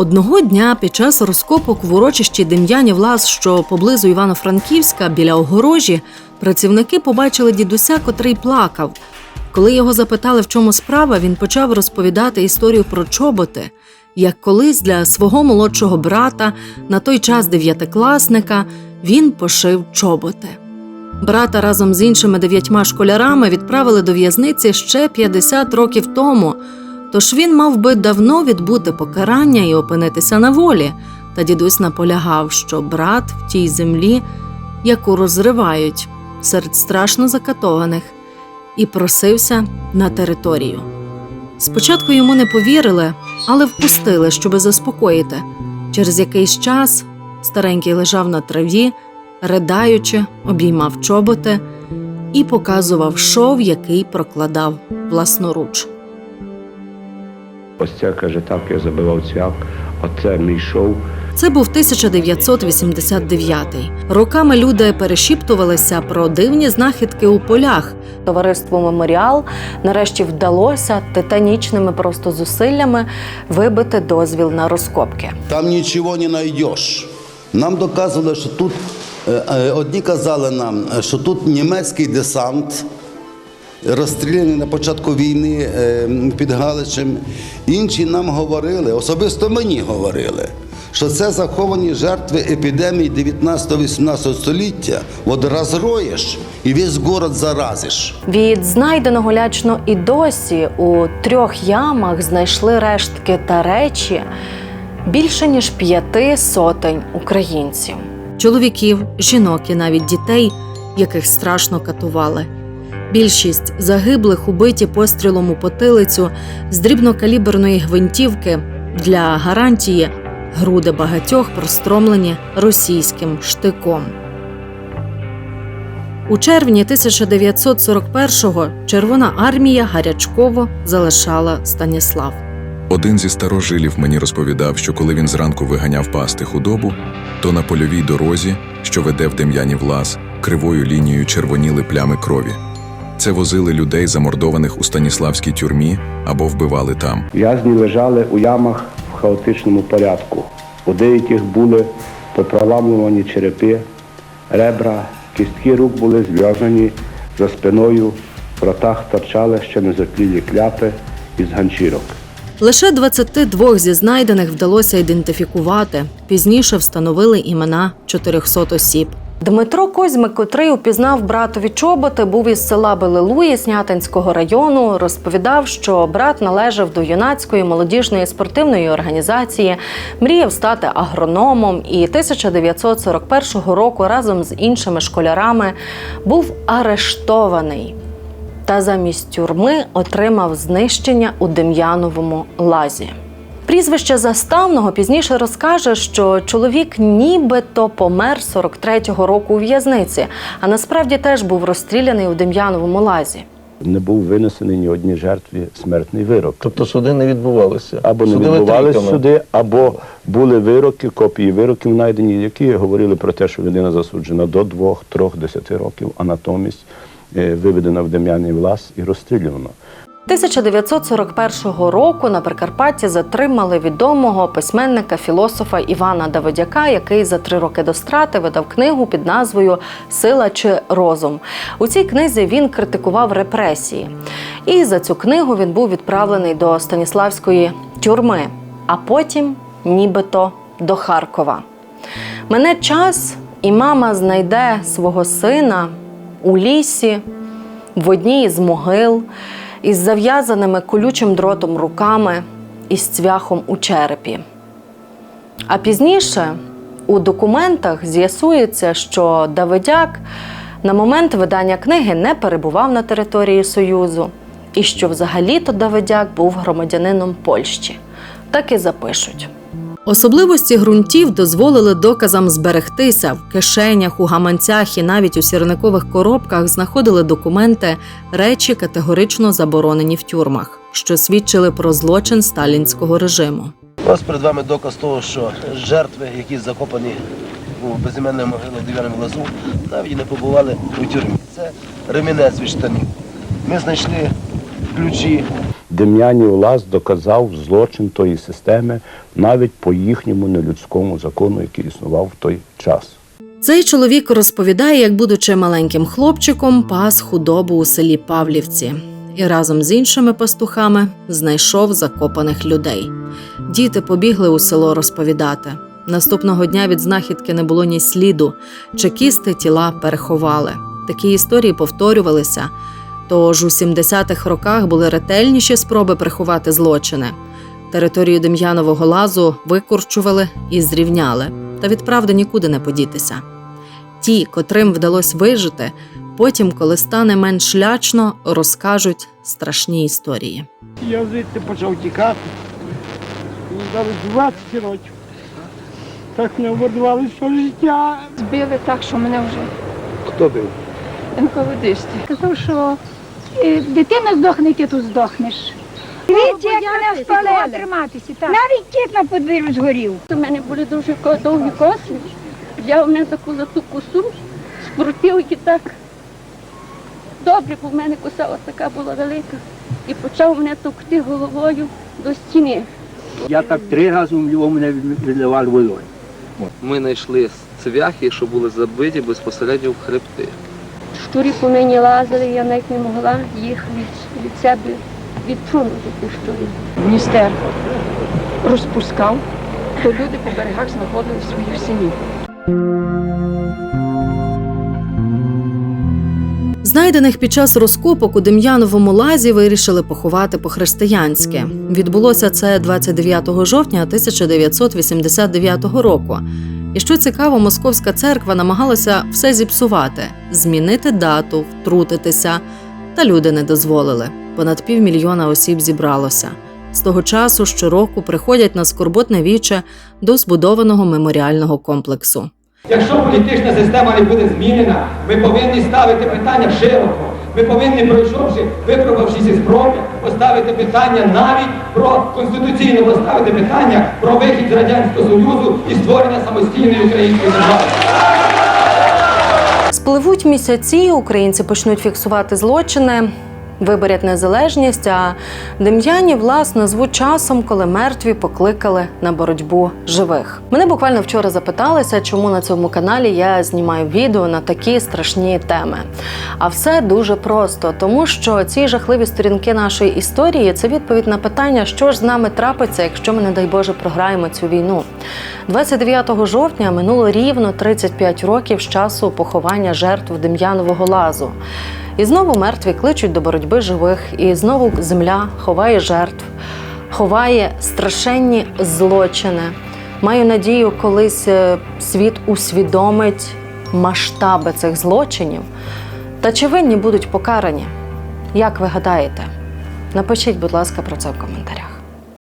Одного дня під час розкопок в урочищі Дем'янів Лаз, що поблизу Івано-Франківська, біля огорожі, працівники побачили дідуся, котрий плакав. Коли його запитали, в чому справа, він почав розповідати історію про чоботи, як колись для свого молодшого брата, на той час дев'ятикласника, він пошив чоботи. Брата разом з іншими дев'ятьма школярами відправили до в'язниці ще 50 років тому. Тож він мав би давно відбути покарання і опинитися на волі. Та дідусь наполягав, що брат в тій землі, яку розривають серед страшно закатованих, і просився на територію. Спочатку йому не повірили, але впустили, щоби заспокоїти. Через якийсь час старенький лежав на траві, ридаючи, обіймав чоботи і показував шов, який прокладав власноруч. Ось це каже, так я забивав цвях, оце мій шов. Це був 1989. Роками люди перешіптувалися про дивні знахідки у полях. Товариству Меморіал нарешті вдалося титанічними просто зусиллями вибити дозвіл на розкопки. Там нічого не знайдеш. Нам доказували, що тут е, е, одні казали нам, е, що тут німецький десант, розстріляний на початку війни е, під Галичем. Інші нам говорили, особисто мені говорили, що це заховані жертви епідемії 19-18 століття. От розроєш і весь город заразиш. Від знайденого лячно і досі у трьох ямах знайшли рештки та речі більше ніж п'яти сотень українців. Чоловіків, жінок і навіть дітей, яких страшно катували. Більшість загиблих убиті пострілом у потилицю з дрібнокаліберної гвинтівки для гарантії груди багатьох простромлені російським штиком. У червні 1941-го Червона армія гарячково залишала Станіслав. Один зі старожилів мені розповідав, що коли він зранку виганяв пасти худобу, то на польовій дорозі, що веде в Дем'янів лаз, кривою лінією червоніли плями крові. Це возили людей, замордованих у Станіславській тюрмі або вбивали там. В'язні лежали у ямах в хаотичному порядку. У деяких були попроламлювані черепи, ребра, кістки рук були зв'язані за спиною, в ротах торчали ще незаклілі кляпи із ганчірок. Лише 22 зі знайдених вдалося ідентифікувати. Пізніше встановили імена 400 осіб. Дмитро Козьмик, котрий упізнав братові чоботи, був із села Белилуї Снятинського району. Розповідав, що брат належав до юнацької молодіжної спортивної організації, мріяв стати агрономом і 1941 року разом з іншими школярами був арештований та замість тюрми отримав знищення у Дем'яновому лазі. Прізвище заставного пізніше розкаже, що чоловік нібито помер 43-го року у в'язниці, а насправді теж був розстріляний у Дем'яновому лазі. Не був винесений ні одній жертві смертний вирок. Тобто суди не відбувалися. Або не Судили відбувалися трійками. суди, або були вироки, копії вироків знайдені, які говорили про те, що людина засуджена до двох, трьох, десяти років, а натомість е, виведена в Дем'яний влас і розстріляна. 1941 року на Прикарпатті затримали відомого письменника філософа Івана Давидяка, який за три роки до страти видав книгу під назвою Сила чи розум. У цій книзі він критикував репресії. І за цю книгу він був відправлений до Станіславської тюрми, а потім нібито до Харкова. Мене час, і мама знайде свого сина у лісі в одній із могил із зав'язаними колючим дротом руками і з цвяхом у черепі. А пізніше у документах з'ясується, що Давидяк на момент видання книги не перебував на території Союзу, і що взагалі-то Давидяк був громадянином Польщі. Так і запишуть. Особливості ґрунтів дозволили доказам зберегтися в кишенях, у гаманцях і навіть у сірникових коробках знаходили документи, речі категорично заборонені в тюрмах, що свідчили про злочин сталінського режиму. Ось перед вами доказ того, що жертви, які закопані у безіменній могилі в Дев'яному лазу, навіть не побували у тюрмі. Це ремінець від штанів. Ми знайшли ключі Дем'янів Лаз доказав злочин тої системи навіть по їхньому нелюдському закону, який існував в той час. Цей чоловік розповідає, як, будучи маленьким хлопчиком, пас худобу у селі Павлівці і разом з іншими пастухами знайшов закопаних людей. Діти побігли у село розповідати. Наступного дня від знахідки не було ні сліду, чекісти тіла переховали. Такі історії повторювалися. Тож у 70-х роках були ретельніші спроби приховати злочини. Територію Дем'янового лазу викорчували і зрівняли, та від правди нікуди не подітися. Ті, котрим вдалося вижити, потім, коли стане менш лячно, розкажуть страшні історії. Я звідти почав тікати. Мені дали 20 років. Так не оборвали все життя. Збили так, що мене вже Хто бив? НКВДисти. Казав, що дитина здохне, і ти тут здохнеш. Дивіться, як мене спалили. триматися, так. Навіть кіт на подвір'ю згорів. У мене були дуже довгі коси. Я мене таку за ту косу скрутив і так добре, бо в мене коса ось така була велика. І почав мене товкти головою до стіни. Я так три рази умлював, мене відливали водою. Ми знайшли цвяхи, що були забиті безпосередньо в хребти. Щурі по мені лазили, я навіть не могла їх від, від себе відсунути ті щурі. Міністер розпускав, то люди по берегах знаходили своїх синів. Знайдених під час розкопок у Дем'яновому лазі вирішили поховати по-християнськи. Відбулося це 29 жовтня 1989 року. І що цікаво, московська церква намагалася все зіпсувати, змінити дату, втрутитися. Та люди не дозволили. Понад півмільйона осіб зібралося. З того часу щороку приходять на скорботне віче до збудованого меморіального комплексу. Якщо політична система не буде змінена, ми повинні ставити питання широко. Ми повинні, пройшовши, випробувавши ці спроби, поставити питання навіть про конституційно поставити питання про вихід з Радянського Союзу і створення самостійної української держави. Спливуть місяці, українці почнуть фіксувати злочини, виборять незалежність. А дем'яні власне звуть часом, коли мертві покликали на боротьбу живих. Мене буквально вчора запиталися, чому на цьому каналі я знімаю відео на такі страшні теми. А все дуже просто, тому що ці жахливі сторінки нашої історії це відповідь на питання, що ж з нами трапиться, якщо ми, не дай Боже, програємо цю війну. 29 жовтня минуло рівно 35 років з часу поховання жертв Дем'янового лазу. І знову мертві кличуть до боротьби живих, і знову земля ховає жертв, ховає страшенні злочини. Маю надію, колись е, світ усвідомить масштаби цих злочинів. Та чи винні будуть покарані? Як ви гадаєте? Напишіть, будь ласка, про це в коментарях.